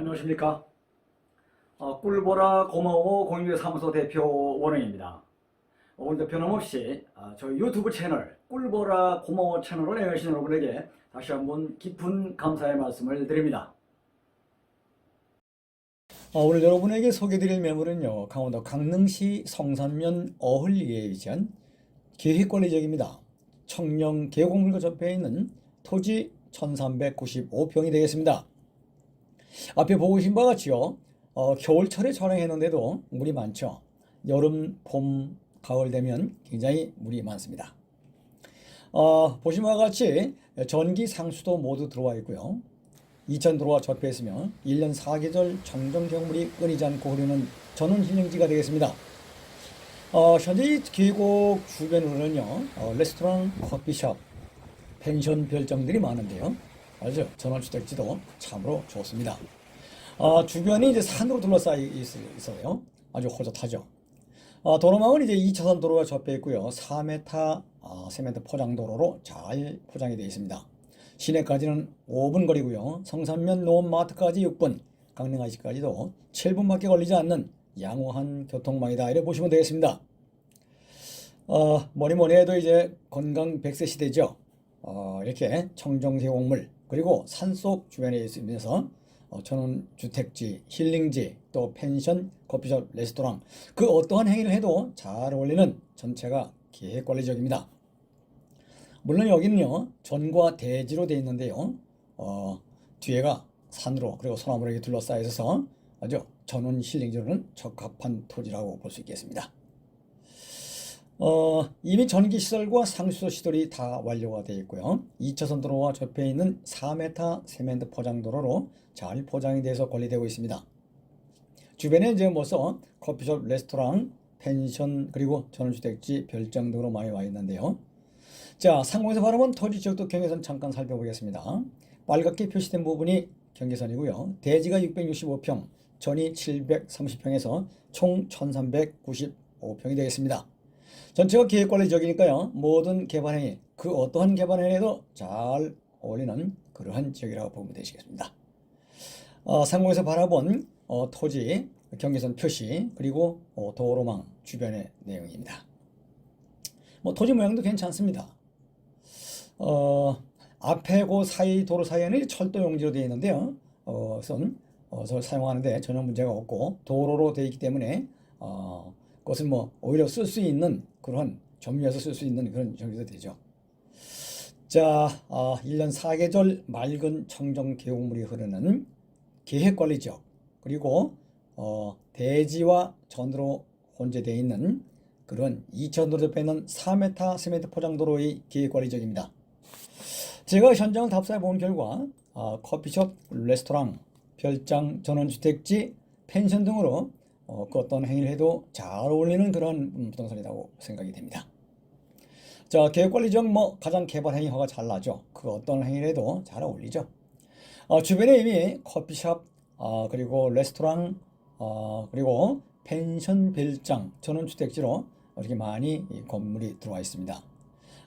안녕하십니까. 어, 꿀보라 고마워 공유사무소 대표 원영입니다. 오늘도 변함없이 어, 저희 유튜브 채널 꿀보라 고마워 채널을 애용하신 여러분에게 다시 한번 깊은 감사의 말씀을 드립니다. 어, 오늘 여러분에게 소개드릴 매물은요. 강원도 강릉시 성산면 어흘리에 위치한 계획관리지역입니다. 청령 계곡물과 접해 있는 토지 1395평이 되겠습니다. 앞에 보고 계신 바와 같이요. 어, 겨울철에 촬영했는데도 물이 많죠. 여름, 봄, 가을 되면 굉장히 물이 많습니다. 어, 바와 같이 전기 상수도 모두 들어와 있고요. 2천 도로와 접해 있으며 1년 4계절 정정 경물이 끊이지 않고 흐르는 전원 힐링지가 되겠습니다. 어, 현재 이 계곡 주변으로는요, 어, 레스토랑, 커피숍, 펜션 별장들이 많은데요. 알죠? 전원주택지도 참으로 좋습니다. 어, 주변이 이제 산으로 둘러싸여 있, 어요 아주 호젓하죠. 어, 도로망은 이제 2차선 도로가 접해 있고요. 4m, 어, 세멘트 포장도로로 잘 포장이 되어 있습니다. 시내까지는 5분 거리고요. 성산면 노원마트까지 6분, 강릉아시까지도 7분밖에 걸리지 않는 양호한 교통망이다. 이렇게 보시면 되겠습니다. 어, 뭐니 뭐니 해도 이제 건강 100세 시대죠. 어, 이렇게 청정계곡물 그리고 산속 주변에 있으면서 어, 전원 주택지, 힐링지, 또 펜션, 커피숍, 레스토랑 그 어떠한 행위를 해도 잘 어울리는 전체가 계획관리적입니다. 물론 여기는요 전과 대지로 되어 있는데요. 어, 뒤에가 산으로 그리고 소나무로 둘러싸여 있어서 아주 전원 힐링지로는 적합한 토지라고 볼 수 있겠습니다. 어, 이미 전기 시설과 상수도 시설이 다 완료가 되어 있고요. 2차선 도로와 접해 있는 4m 세멘트 포장 도로로 잘 포장이 돼서 관리되고 있습니다. 주변에 이제 뭐서 커피숍, 레스토랑, 펜션 그리고 전원주택지, 별장 등으로 많이 와 있는데요. 자, 상공에서 바라본 토지 지역도 경계선 잠깐 살펴보겠습니다. 빨갛게 표시된 부분이 경계선이고요. 대지가 665평, 전이 730평에서 총 1395평이 되겠습니다. 전체가 계획관리 지역이니까요. 모든 개발행위, 그 어떠한 개발행위에도 잘 어울리는 그러한 지역이라고 보면 되시겠습니다. 어, 상공에서 바라본 어, 토지, 경계선 표시, 그리고 어, 도로망 주변의 내용입니다. 뭐 토지 모양도 괜찮습니다. 어, 앞에 그 사이 도로 사이에는 철도 용지로 되어 있는데요. 어, 우선 어, 저 사용하는데 전혀 문제가 없고 도로로 되어 있기 때문에 어, 그 것을 뭐 오히려 쓸 수 있는 그런 점유해서 쓸 수 있는 그런 정도 되죠. 자, 어, 1년 4계절 맑은 청정 계곡물이 흐르는 계획관리 지역 그리고 어, 대지와 전으로 혼재되어 있는 그런 2천도로 접해 있는 4m 세멘트 포장도로의 계획관리 지역입니다. 제가 현장을 답사해 본 결과 어, 커피숍, 레스토랑, 별장, 전원주택지, 펜션 등으로 어, 그 어떤 행위를 해도 잘 어울리는 그런 음, 부동산이라고 생각이 됩니다. 자, 계획관리적 뭐 가장 개발 행위 허가 잘 나죠. 그 어떤 행위를 해도 잘 어울리죠. 어, 주변에 이미 커피숍, 어, 그리고 레스토랑, 어, 그리고 펜션, 별장, 전원주택지로 이렇게 많이 이 건물이 들어와 있습니다.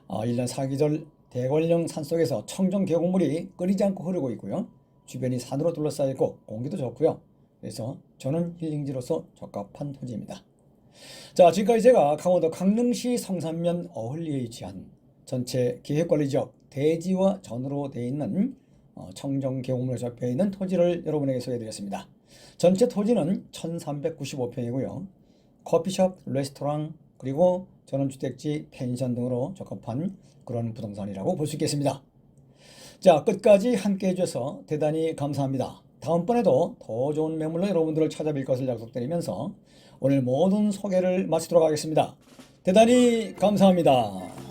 어, 1년 4계절 대관령 산속에서 청정 계곡물이 끊이지 않고 흐르고 있고요. 주변이 산으로 둘러싸여 있고 공기도 좋고요. 그래서 저는 힐링지로서 적합한 토지입니다. 자, 지금까지 제가 강원도 강릉시 성산면 어흘리에 위치한 전체 계획관리지역 대지와 전으로 되어 있는 어, 청정 계곡물에 접해 있는 토지를 여러분에게 소개해드렸습니다. 전체 토지는 1395평이고요. 커피숍, 레스토랑, 그리고 전원주택지, 펜션 등으로 적합한 그런 부동산이라고 볼 수 있겠습니다. 자, 끝까지 함께 해주셔서 대단히 감사합니다. 다음번에도 더 좋은 매물로 여러분들을 찾아뵐 것을 약속드리면서 오늘 모든 소개를 마치도록 하겠습니다. 대단히 감사합니다.